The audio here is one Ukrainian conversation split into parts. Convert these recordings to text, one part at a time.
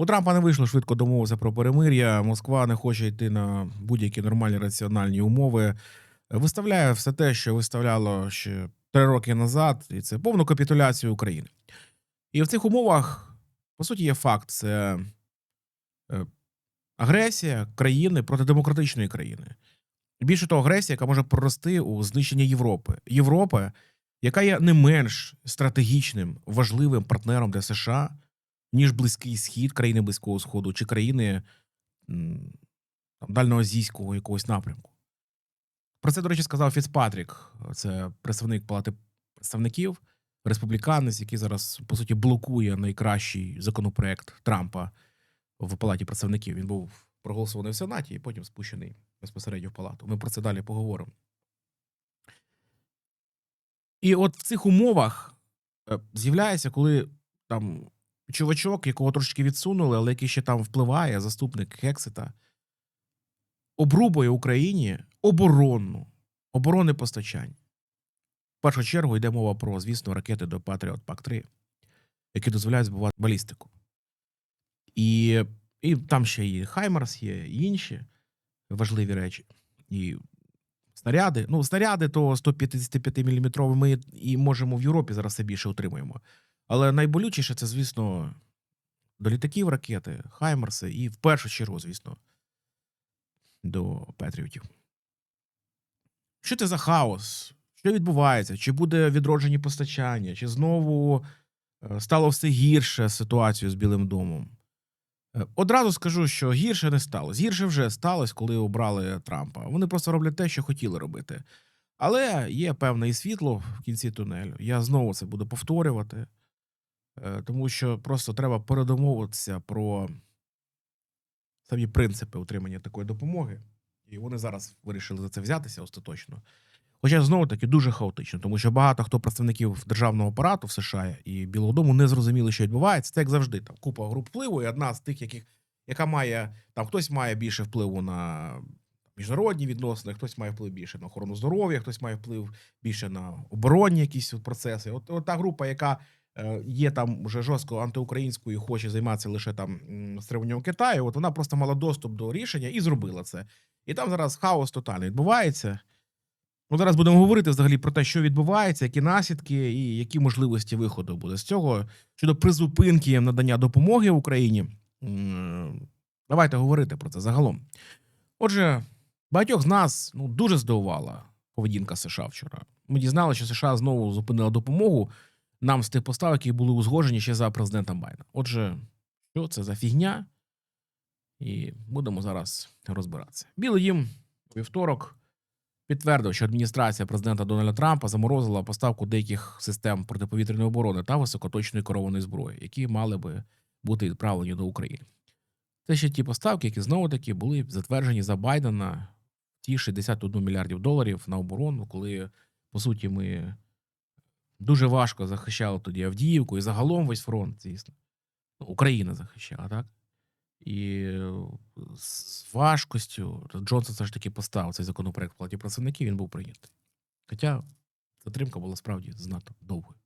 У Трампа не вийшло швидко домовитися про перемир'я. Москва не хоче йти на будь-які нормальні раціональні умови. Виставляє все те, що виставляло ще три роки назад, і це повну капітуляцію України. І в цих умовах, по суті, є факт: це е, агресія країни проти демократичної країни. Більше того, агресія, яка може прорости у знищення Європи. Європи, яка є не менш стратегічним важливим партнером для США, ніж Близький Схід, країни Близького Сходу, чи країни там, дальноазійського якогось напрямку. Про це, до речі, сказав Фіцпатрік, це представник Палати представників, республіканець, який зараз, по суті, блокує найкращий законопроект Трампа в Палаті представників. Він був проголосований в Сенаті і потім спущений безпосередньо в палату. Ми про це далі поговоримо. І от в цих умовах е, з'являється, коли там чувачок, якого трошки відсунули, але який ще там впливає, заступник Хексета, обрубує Україні оборонну, оборонне постачання. В першу чергу йде мова про, звісно, ракети до Patriot PAC-3, які дозволяють збивати балістику. І, і там ще і Хаймарс є, і інші важливі речі. І снаряди. Ну, снаряди то 155 мм ми і можемо в Європі зараз все більше отримуємо. Але найболючіше це, звісно, до літаків ракети, Хаймарси, і в першу чергу, звісно, до Петріотів. Що це за хаос? Що відбувається? Чи буде відроджені постачання? Чи знову е, стало все гірше з ситуацією з Білим домом? Е, Одразу скажу, що гірше не сталося. Гірше вже сталося, коли обрали Трампа. Вони просто роблять те, що хотіли робити. Але є певне і світло в кінці тунелю. Я знову це буду повторювати, тому що просто треба передомовитися про самі принципи отримання такої допомоги. І вони зараз вирішили за це взятися остаточно. Хоча знову таки дуже хаотично, тому що багато хто представників державного апарату в США і Білого Дому не зрозуміли, що відбувається. Це як завжди. Там купа груп впливу, і одна з тих, яких яка має там хтось має більше впливу на міжнародні відносини, хтось має вплив більше на охорону здоров'я, хтось має вплив більше на оборонні якісь процеси. От, от та група, яка е, є там вже жорстко антиукраїнською, хоче займатися лише там стримуванням Китаю. От вона просто мала доступ до рішення і зробила це. І там зараз хаос тотальний відбувається. Ну, зараз будемо говорити взагалі про те, що відбувається, які наслідки і які можливості виходу буде з цього щодо призупинки надання допомоги Україні. Давайте говорити про це загалом. Отже, багатьох з нас ну дуже здивувала поведінка США вчора. Ми дізналися, що США знову зупинила допомогу нам з тих постав, які були узгоджені ще за президентом Байдена. Отже, що це за фігня? І будемо зараз розбиратися. Білий дім у вівторок підтвердив, що адміністрація президента Дональда Трампа заморозила поставку деяких систем протиповітряної оборони та високоточної керованої зброї, які мали би бути відправлені до України. Це ще ті поставки, які знову таки були затверджені за Байдена ті 61 мільярдів доларів на оборону, коли по суті ми дуже важко захищали тоді Авдіївку і загалом весь фронт, звісно. Ну, Україна захищала, так? І е, з важкостю Джонсон все ж таки поставив цей законопроект в платі працівників, він був прийнятий. Хоча затримка була справді знато довгою.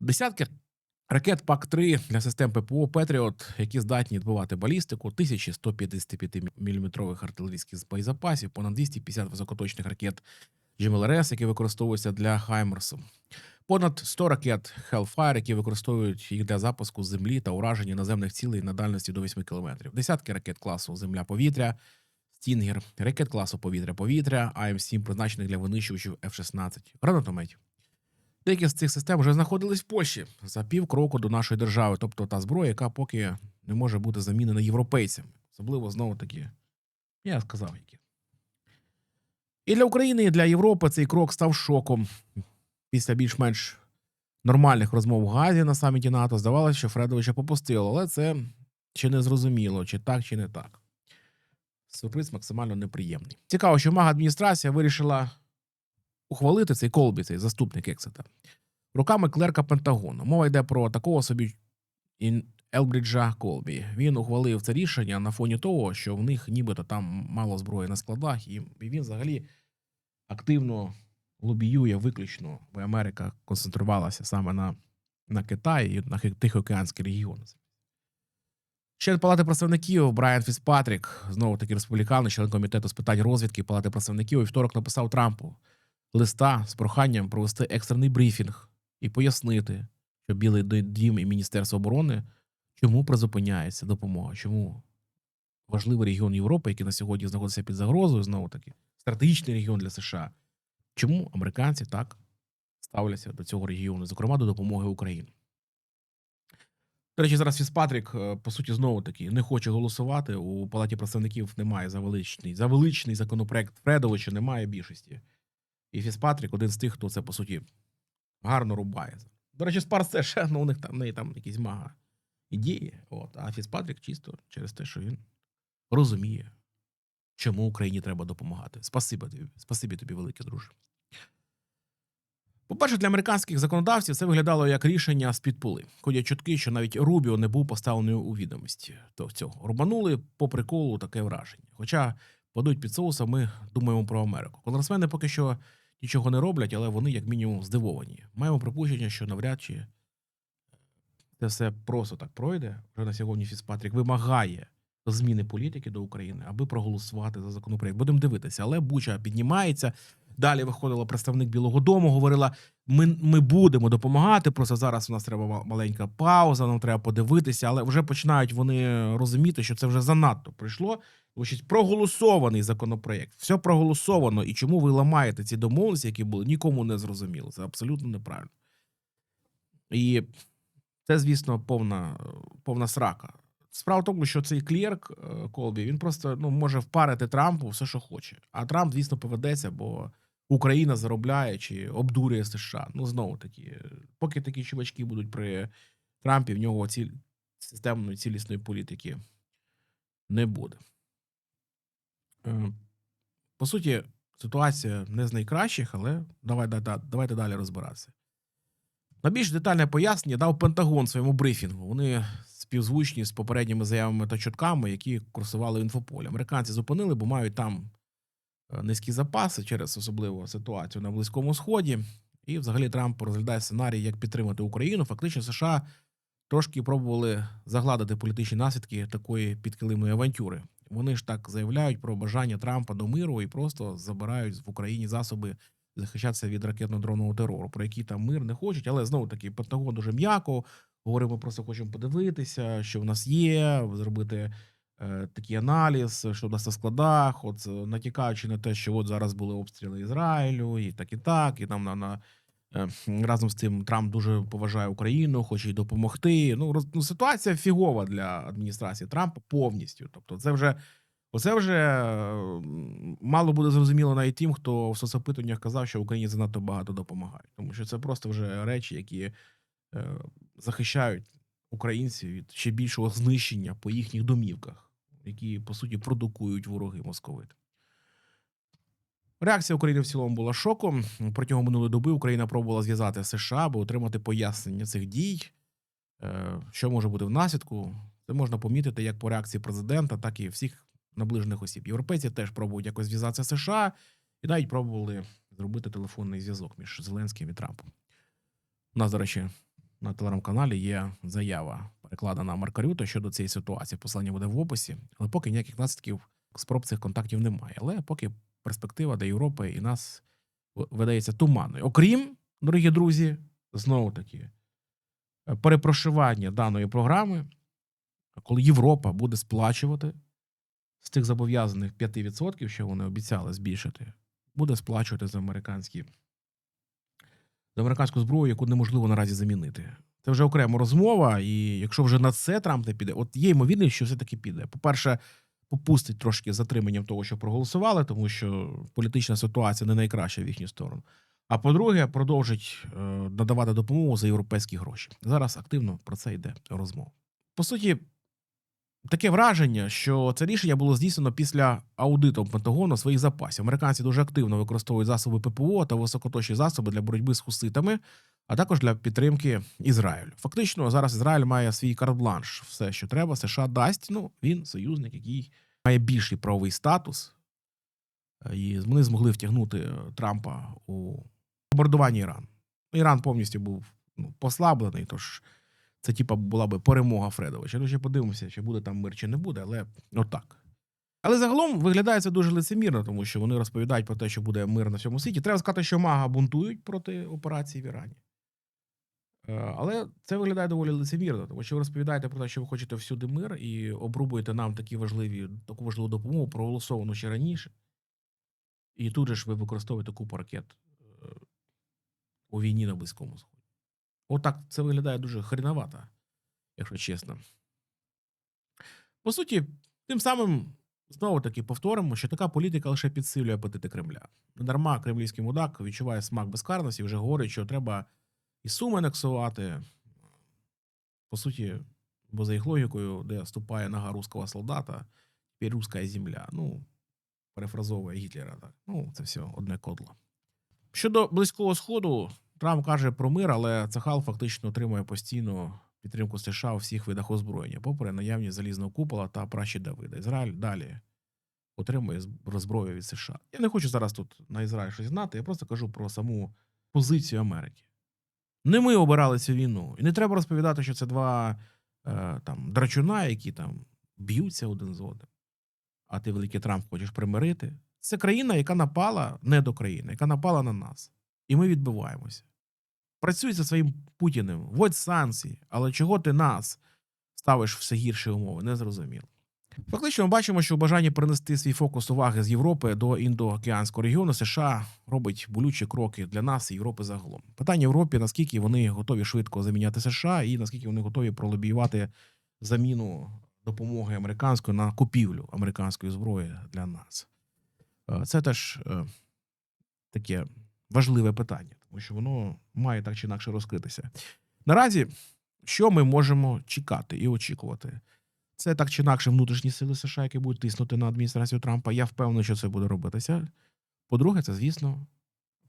Десятки ракет ПАК-3 для систем ППО Петріот, які здатні відбивати балістику, 1155 мм артилерійських боєзапасів, понад 250 високоточних ракет GMLRS, які використовуються для Хаймерсу. Понад 100 ракет Hellfire, які використовують їх для запуску землі та ураження наземних цілей на дальності до 8 км. Десятки ракет класу Земля-повітря, Стінгер, ракет класу повітря-повітря, АМ-7, призначених для винищувачів F-16, гранатометів. Деякі з цих систем вже знаходились в Польщі за пів кроку до нашої держави, тобто та зброя, яка поки не може бути замінена європейцями. Особливо знову таки, я сказав, які. І для України, і для Європи цей крок став шоком після більш-менш нормальних розмов в Газі на саміті НАТО здавалося, що Фредовича попустило, але це чи не зрозуміло, чи так, чи не так. Сюрприз максимально неприємний. Цікаво, що мага адміністрація вирішила ухвалити цей Колбі, цей заступник Ексета, руками клерка Пентагону. Мова йде про такого собі Елбріджа Колбі. Він ухвалив це рішення на фоні того, що в них нібито там мало зброї на складах, і він взагалі активно лобіює виключно, бо Америка концентрувалася саме на, на Китаї і на Тихоокеанський регіон. Член Палати представників Брайан Фіцпатрік, знову таки республіканець, член комітету з питань розвідки Палати представників, у вівторок написав Трампу листа з проханням провести екстрений брифінг і пояснити, що Білий Дім і Міністерство оборони чому призупиняється допомога, чому важливий регіон Європи, який на сьогодні знаходиться під загрозою, знову таки стратегічний регіон для США. Чому американці так ставляться до цього регіону, зокрема до допомоги Україні? До речі, зараз Фіцпатрік, е, по суті, знову таки не хоче голосувати. У палаті представників немає за величний, за величний законопроект Фредовича, немає більшості. І Фіцпатрік один з тих, хто це, по суті, гарно рубає. До речі, Спарс ще ну, у них там, неї там якісь мага ідеї. От, а Фіцпатрік чисто через те, що він розуміє, чому Україні треба допомагати. Спасибі тобі, спасибі тобі, велике друже. По-перше, для американських законодавців це виглядало як рішення з-під поли. Ходять чутки, що навіть Рубіо не був поставлений у відомості. То цього рубанули по приколу таке враження. Хоча подуть під соусом, ми думаємо про Америку. Конгресмени поки що нічого не роблять, але вони як мінімум здивовані. Маємо припущення, що навряд чи це все просто так пройде. Вже на сьогодні Фіцпатрік вимагає зміни політики до України, аби проголосувати за законопроект. Будемо дивитися, але Буча піднімається. Далі виходила представник Білого Дому, говорила: ми, ми будемо допомагати. Просто зараз у нас треба маленька пауза, нам треба подивитися, але вже починають вони розуміти, що це вже занадто прийшло. Тому проголосований законопроект, все проголосовано. І чому ви ламаєте ці домовленості, які були, нікому не зрозуміло. Це абсолютно неправильно. І це, звісно, повна, повна срака. Справа в тому, що цей клерк е, Колбі він просто ну, може впарити Трампу все, що хоче. А Трамп, звісно, поведеться, бо Україна заробляє чи обдурює США. Ну, знову таки, поки такі чувачки будуть при Трампі, в нього ціль системної цілісної політики не буде. Е, По суті, ситуація не з найкращих, але давай, да- да- давайте далі розбиратися. На більш детальне пояснення дав Пентагон своєму брифінгу. Вони співзвучні з попередніми заявами та чутками, які курсували в інфополі. Американці зупинили, бо мають там е, низькі запаси через особливу ситуацію на Близькому Сході. І взагалі Трамп розглядає сценарій, як підтримати Україну. Фактично, США трошки пробували загладити політичні наслідки такої підкилимної авантюри. Вони ж так заявляють про бажання Трампа до миру і просто забирають в Україні засоби захищатися від ракетно-дронового терору, про який там мир не хочуть, але знову таки Пентагон дуже м'яко. Говоримо, просто хочемо подивитися, що в нас є, зробити е, такий аналіз, що в нас на складах, от е, натякаючи на те, що от зараз були обстріли Ізраїлю, і так, і так, і там на, на е, разом з тим Трамп дуже поважає Україну, хоче їй допомогти. Ну, роз, ну ситуація фігова для адміністрації Трампа повністю. Тобто, це вже. Оце вже е, мало буде зрозуміло навіть тим, хто в соцопитуваннях казав, що Україні занадто багато допомагає. Тому що це просто вже речі, які захищають українців від ще більшого знищення по їхніх домівках, які по суті продукують вороги московити. Реакція України в цілому була шоком. Протягом минулої доби Україна пробувала зв'язати США, аби отримати пояснення цих дій, Е, що може бути в наслідку. Це можна помітити як по реакції президента, так і всіх наближених осіб. Європейці теж пробують якось зв'язатися США і навіть пробували зробити телефонний зв'язок між Зеленським і Трампом. У нас, до речі, на телеграм-каналі є заява, перекладена Маркарюта щодо цієї ситуації. Послання буде в описі, але поки ніяких наслідків спроб цих контактів немає. Але поки перспектива до Європи і нас видається туманною. Окрім, дорогі друзі, знову таки, е, перепрошивання даної програми, коли Європа буде сплачувати з тих зобов'язаних 5%, що вони обіцяли збільшити, буде сплачувати за американські за американську зброю, яку неможливо наразі замінити. Це вже окрема розмова, і якщо вже на це Трамп не піде, от є ймовірність, що все-таки піде. По-перше, попустить трошки затриманням того, що проголосували, тому що політична ситуація не найкраща в їхню сторону. А по-друге, продовжить е, надавати допомогу за європейські гроші. Зараз активно про це йде розмова. По суті, таке враження, що це рішення було здійснено після аудиту Пентагону своїх запасів. Американці дуже активно використовують засоби ППО та високоточні засоби для боротьби з хуситами, а також для підтримки Ізраїлю. Фактично, зараз Ізраїль має свій карт-бланш. Все, що треба, США дасть. Ну, він союзник, який має більший правовий статус, і вони змогли втягнути Трампа у бомбардування Ірану. Іран повністю був ну, послаблений, тож це типа була би перемога Фредовича. Ну, ще подивимося, чи буде там мир, чи не буде, але отак. Але загалом виглядає це дуже лицемірно, тому що вони розповідають про те, що буде мир на всьому світі. Треба сказати, що мага бунтують проти операції в Ірані. Е, Але це виглядає доволі лицемірно, тому що ви розповідаєте про те, що ви хочете всюди мир і обрубуєте нам такі важливі, таку важливу допомогу, проголосовану ще раніше. І тут же ж ви використовуєте купу ракет е, у війні на Близькому Сході. Отак це виглядає дуже хріновато, якщо чесно. По суті, тим самим знову таки повторимо, що така політика лише підсилює апетити Кремля. Недарма кремлівський мудак відчуває смак безкарності вже говорить, що треба і суми анексувати. По суті, бо за їх логікою, де ступає нога руського солдата, тепер руська земля. Ну, перефразовує Гітлера. Так. Ну, це все одне кодло. Щодо Близького Сходу, Трамп каже про мир, але Цахал фактично отримує постійну підтримку США у всіх видах озброєння, попри наявність залізного купола та пращі Давида. Ізраїль далі отримує зб- зброю від США. Я не хочу зараз тут на Ізраїль щось знати, я просто кажу про саму позицію Америки. Не ми обирали цю війну. І не треба розповідати, що це два е, там, драчуна, які там б'ються один з одним. А ти, великий Трамп, хочеш примирити. Це країна, яка напала не до країни, яка напала на нас. І ми відбиваємося. Працюй зі своїм Путіним, вводь санкції, але чого ти нас ставиш все гірші умови, не зрозуміло. Фактично, ми бачимо, що в бажанні перенести свій фокус уваги з Європи до індоокеанського регіону США робить болючі кроки для нас і Європи загалом. Питання Європі, наскільки вони готові швидко заміняти США, і наскільки вони готові пролобіювати заміну допомоги американської на купівлю американської зброї для нас. Е, Це теж е, таке важливе питання, тому що воно має так чи інакше розкритися. Наразі, що ми можемо чекати і очікувати? Це так чи інакше внутрішні сили США, які будуть тиснути на адміністрацію Трампа. Я впевнений, що це буде робитися. По-друге, це, звісно,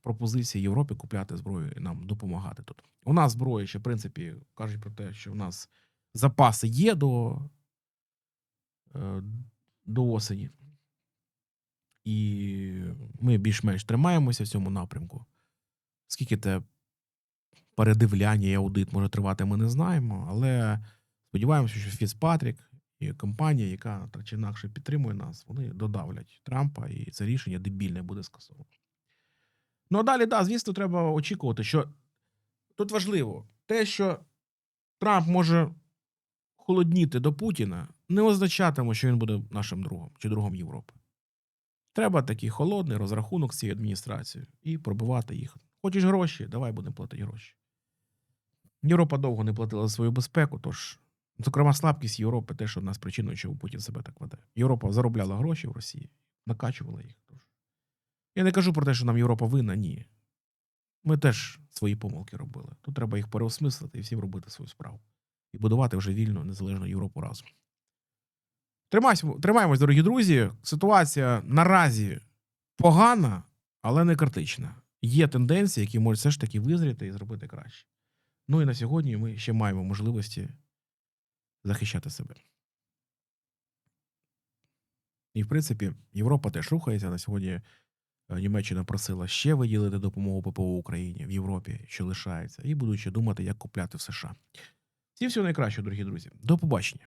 пропозиція Європі купляти зброю і нам допомагати тут. У нас зброя ще, в принципі, кажуть про те, що у нас запаси є до, е, до осені. І ми більш-менш тримаємося в цьому напрямку. Скільки те передивляння і аудит може тривати, ми не знаємо. Але сподіваємося, що Фіцпатрік і компанія, яка так чи інакше підтримує нас, вони додавлять Трампа, і це рішення дебільне буде скасовано. Ну а далі, да, звісно, треба очікувати, що тут важливо те, що Трамп може холодніти до Путіна, не означатиме, що він буде нашим другом чи другом Європи. Треба такий холодний розрахунок з цією адміністрацією і пробивати їх. Хочеш гроші, давай будемо платити гроші. Європа довго не платила за свою безпеку, тож, зокрема, слабкість Європи те, що одна з причин, чому Путін себе так веде. Європа заробляла гроші в Росії, накачувала їх. Тож. Я не кажу про те, що нам Європа винна, ні. Ми теж свої помилки робили. Тут треба їх переосмислити і всім робити свою справу. І будувати вже вільну, незалежну Європу разом. Тримайся, тримаємось, дорогі друзі. Ситуація наразі погана, але не критична. Є тенденції, які можуть все ж таки визріти і зробити краще. Ну і на сьогодні ми ще маємо можливості захищати себе. І, в принципі, Європа теж рухається. На сьогодні е, Німеччина просила ще виділити допомогу ППО Україні в Європі, що лишається, і будуть ще думати, як купляти в США. Всім всього найкращого, дорогі друзі. До побачення.